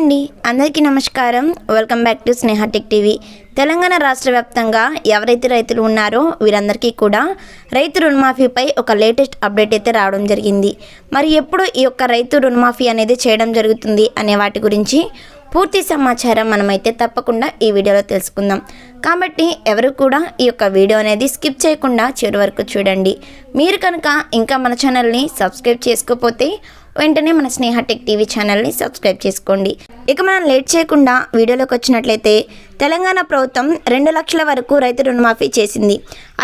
అండి. అందరికీ నమస్కారం. Welcome back to Sneha tech TV Telangana రాష్ట్ర వ్యాప్తంగా ఎవరైతే రైతులు ఉన్నారో వీరందరికీ కూడా రైతు రుణమాఫీపై ఒక లేటెస్ట్ అప్డేట్ అయితే రావడం జరిగింది. మరి ఎప్పుడు ఈ యొక్క రైతు రుణమాఫీ అనేది చేయడం జరుగుతుంది అనే వాటి గురించి పూర్తి సమాచారం మనమైతే తప్పకుండా ఈ వీడియోలో తెలుసుకుందాం. కాబట్టి ఎవరు కూడా ఈ యొక్క వీడియో అనేది స్కిప్ చేయకుండా చివరి వరకు చూడండి. మీరు కనుక ఇంకా మన ఛానల్ని సబ్స్క్రైబ్ చేసుకోకపోతే వెంటనే మన స్నేహ టెక్ టీవీ ఛానల్ని సబ్స్క్రైబ్ చేసుకోండి. ఇక మనం లేట్ చేయకుండా వీడియోలోకి వచ్చినట్లయితే తెలంగాణ ప్రభుత్వం రెండు లక్షల వరకు రైతు రుణమాఫీ చేసింది.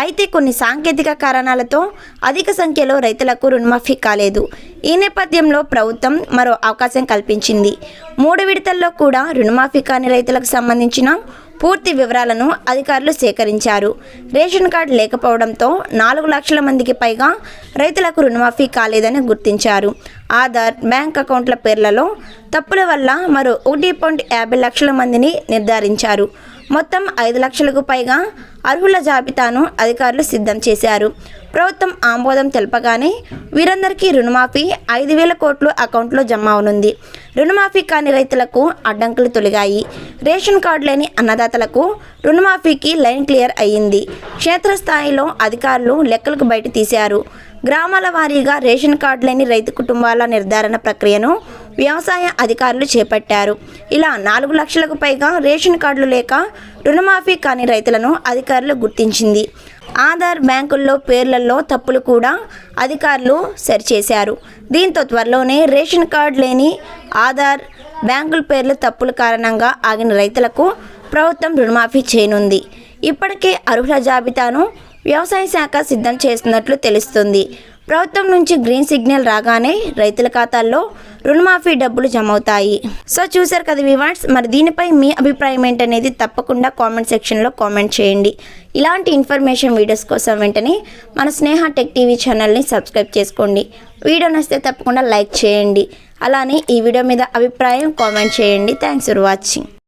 అయితే కొన్ని సాంకేతిక కారణాలతో అధిక సంఖ్యలో రైతులకు రుణమాఫీ కాలేదు. ఈ నేపథ్యంలో ప్రభుత్వం మరో అవకాశం కల్పించింది. మూడు విడతల్లో కూడా రుణమాఫీ కాని రైతులకు సంబంధించిన పూర్తి వివరాలను అధికారులు సేకరించారు. రేషన్ కార్డు లేకపోవడంతో నాలుగు లక్షల మందికి పైగా రైతులకు రుణమాఫీ కాలేదని గుర్తించారు. ఆధార్ బ్యాంక్ అకౌంట్ల పేర్లలో తప్పుల వల్ల మరో ఒకటి పాయింట్ యాభై లక్షల మందిని నిర్ధారించారు. మొత్తం ఐదు లక్షలకు పైగా అర్హుల జాబితాను అధికారులు సిద్ధం చేశారు. ప్రభుత్వం ఆమోదం తెలపగానే వీరందరికీ రుణమాఫీ ఐదు వేల కోట్లు అకౌంట్లో జమ అవనుంది. రుణమాఫీ కాని రైతులకు అడ్డంకులు తొలిగాయి. రేషన్ కార్డు లేని అన్నదాతలకు రుణమాఫీకి లైన్ క్లియర్ అయ్యింది. క్షేత్రస్థాయిలో అధికారులు లెక్కలకు బయట తీశారు. గ్రామాల వారీగా రేషన్ కార్డు లేని రైతు కుటుంబాల నిర్ధారణ ప్రక్రియను వ్యవసాయ అధికారులు చేపట్టారు. ఇలా నాలుగు లక్షలకు పైగా రేషన్ కార్డులు లేక రుణమాఫీ కాని రైతులను అధికారులు గుర్తించింది. ఆధార్ బ్యాంకుల్లో పేర్లలో తప్పులు కూడా అధికారులు సరిచేశారు. దీంతో త్వరలోనే రేషన్ కార్డు లేని ఆధార్ బ్యాంకుల పేర్ల తప్పుల కారణంగా ఆగిన రైతులకు ప్రభుత్వం రుణమాఫీ చేయనుంది. ఇప్పటికే అర్హుల జాబితాను వ్యవసాయ శాఖ సిద్ధం చేస్తున్నట్లు తెలుస్తుంది. ప్రభుత్వం నుంచి గ్రీన్ సిగ్నల్ రాగానే రైతుల ఖాతాల్లో రుణమాఫీ డబ్బులు జమ అవుతాయి సో చూసారు కదా వివాన్స్ మరి దీనిపై మీ అభిప్రాయం ఏంటనేది తప్పకుండా కామెంట్ సెక్షన్లో కామెంట్ చేయండి. ఇలాంటి ఇన్ఫర్మేషన్ వీడియోస్ కోసం వెంటనే మన స్నేహ టెక్ టీవీ ఛానల్ని సబ్స్క్రైబ్ చేసుకోండి. వీడియో నచ్చితే తప్పకుండా లైక్ చేయండి. అలానే ఈ వీడియో మీద అభిప్రాయం కామెంట్ చేయండి. Thanks for watching